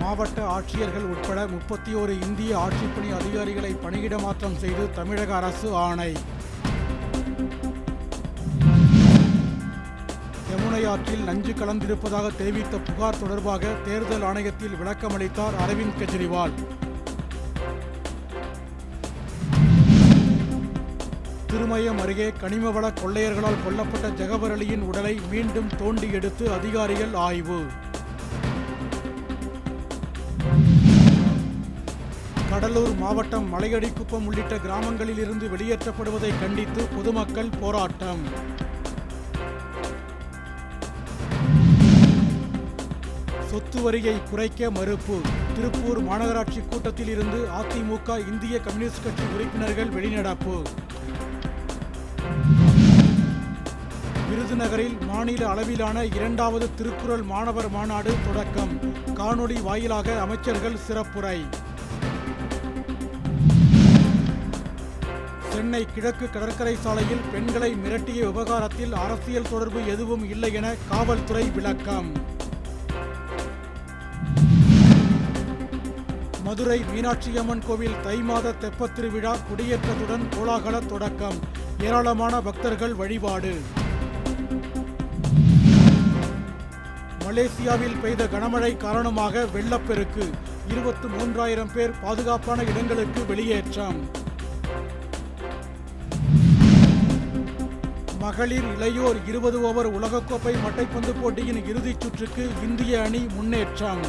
மாவட்ட ஆட்சியர்கள் உட்பட முப்பத்தி ஓரு இந்திய ஆட்சிப்பணி அதிகாரிகளை பணியிட மாற்றம் செய்து தமிழக அரசு ஆணை. யமுனை ஆற்றில் நஞ்சு கலந்திருப்பதாக தெரிவித்த புகார் தொடர்பாக தேர்தல் ஆணையத்தில் விளக்கமளித்தார் அரவிந்த் கெஜ்ரிவால். திருமயம் அருகே கனிமவள கொள்ளையர்களால் கொல்லப்பட்ட ஜெகவரளியின் உடலை மீண்டும் தோண்டி எடுத்து அதிகாரிகள் ஆய்வு. கடலூர் மாவட்டம் மலையடிக்குப்பம் உள்ளிட்ட கிராமங்களில் இருந்து வெளியேற்றப்படுவதை கண்டித்து பொதுமக்கள் போராட்டம். சொத்து வரியை குறைக்க மறுப்பு. திருப்பூர் மாநகராட்சி கூட்டத்தில் இருந்து அதிமுக இந்திய கம்யூனிஸ்ட் கட்சி உறுப்பினர்கள் வெளிநடப்பு. விருதுநகரில் மாநில அளவிலான இரண்டாவது திருக்குறள் மாணவர் மாநாடு தொடக்கம். காணொளி வாயிலாக அமைச்சர்கள் சிறப்புரை. சென்னை கிழக்கு கடற்கரை சாலையில் பெண்களை மிரட்டிய விவகாரத்தில் அரசியல் தொடர்பு எதுவும் இல்லை என காவல்துறை விளக்கம். மதுரை மீனாட்சியம்மன் கோவில் தை மாத தெப்பத் திருவிழா கொடியேற்றத்துடன் கோலாகல தொடக்கம். ஏராளமான பக்தர்கள் வழிபாடு. மலேசியாவில் பெய்த கனமழை காரணமாக வெள்ளப்பெருக்கு. இருபத்து மூன்றாயிரம் பேர் பாதுகாப்பான இடங்களுக்கு வெளியேற்றம். மகளிர் இளையோர் இருபது ஓவர் உலகக்கோப்பை மட்டைப்பந்து போட்டியின் இறுதிச் சுற்றுக்கு இந்திய அணி முன்னேற்றம்.